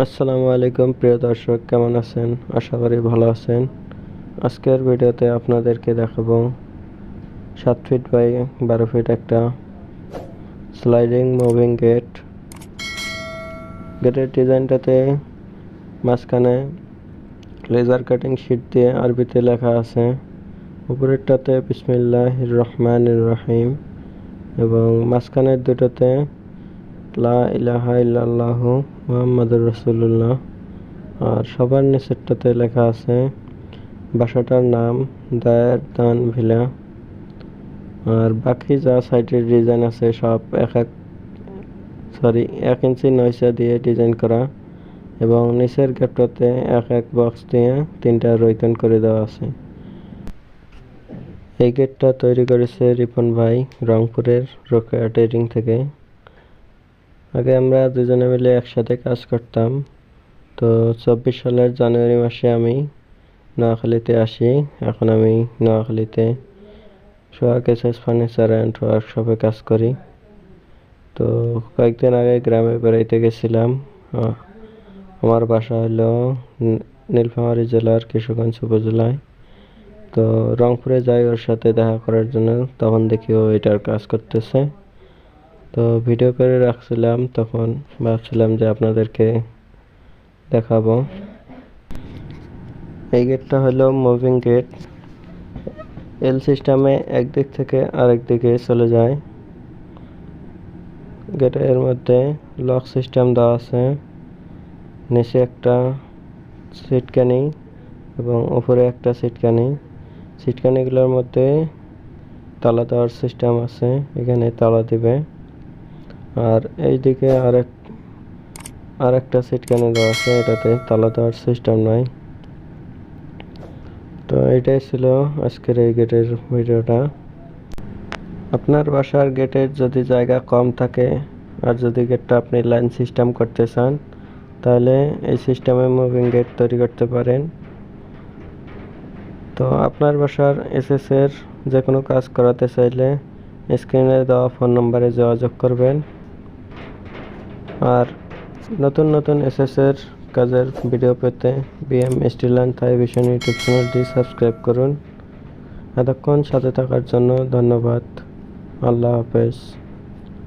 আসসালামু আলাইকুম, প্রিয় দর্শক, কেমন আছেন? আশা করি ভালো আছেন। আজকের ভিডিওতে আপনাদেরকে দেখাবো সাত ফিট বাই বারো ফিট একটা স্লাইডিং মুভিং গেট গেটের ডিজাইনটাতে মাঝখানে লেজার কাটিং শিট দিয়ে আরবিতে লেখা আছে, উপরেরটাতে বিসমিল্লাহ রহমান রহিম এবং মাঝখানের দুটোতে লা ইলাহা ইল্লাল্লাহু মুহাম্মাদুর রাসূলুল্লাহ। আর সবার নিচেরটাতে লেখা আছে, বাসাটার নাম দায়ের দান ভিলা। আর বাকি যা সাইটের ডিজাইন আছে সব এক এক, সরি, এক ইঞ্চি নয়সা দিয়ে ডিজাইন করা। এবং নিচের গেটটাতে এক এক বক্স দিয়ে তিনটা রৈতন করে দেওয়া আছে। এই গেটটা তৈরি করেছে রিপন ভাই রংপুরের রোকেয়া ট্রেডিং থেকে। আগে আমরা দুজনে মিলে একসাথে কাজ করতাম। তো চব্বিশ সালের জানুয়ারি মাসে আমি নোয়াখালীতে আসি। এখন আমি নোয়াখালীতে এসএস ফার্নিচার অ্যান্ড ওয়ার্কশপে কাজ করি। তো কয়েকদিন আগে গ্রামে বেড়াইতে গেছিলাম। আমার বাসা হলো নীলফামারী জেলার কিশোরগঞ্জ উপজেলায়। তো রংপুরে যাই ওর সাথে দেখা করার জন্য, তখন দেখি ও এটার কাজ করতেছে। তো ভিডিও করে রাখছিলাম, তখন ভাবছিলাম যে আপনাদেরকে দেখাবো। এই গেটটা হলো মুভিং গেট এল সিস্টেমে একদিক থেকে আরেক দিকে চলে যায়। গেটের মধ্যে লক সিস্টেম দেওয়া আছে। নিচে একটা সিটকানি এবং উপরে একটা সিটকানি সিটকানিগুলোর মধ্যে তালা দেওয়ার সিস্টেম আছে, এখানে তালা দিবে। আর এইদিকে আরেক আর একটা সিটকানি দেওয়া আছে, এটাতে তালা দেওয়ার সিস্টেম নাই। তো এটাই ছিল আজকের এই গেটের ভিডিওটা। আপনার বাসার গেটের যদি জায়গা কম থাকে, আর যদি গেটটা আপনি লাইন সিস্টেম করতে চান, তাহলে এই সিস্টেমে মুভিং গেট তৈরি করতে পারেন। তো আপনার বাসার এসএস এর যে কোনো কাজ করাতে চাইলে স্ক্রিনে দেওয়া ফোন নম্বরে যোগাযোগ করবেন। আর নতুন নতুন এস এর কাজের ভিডিও পেতে বিএম স্টিলান থাই ভিশন ইউটিউব চ্যানেলটি সাবস্ক্রাইব করুন। এতক্ষণ সাথে থাকার জন্য ধন্যবাদ। আল্লাহ হাফেজ।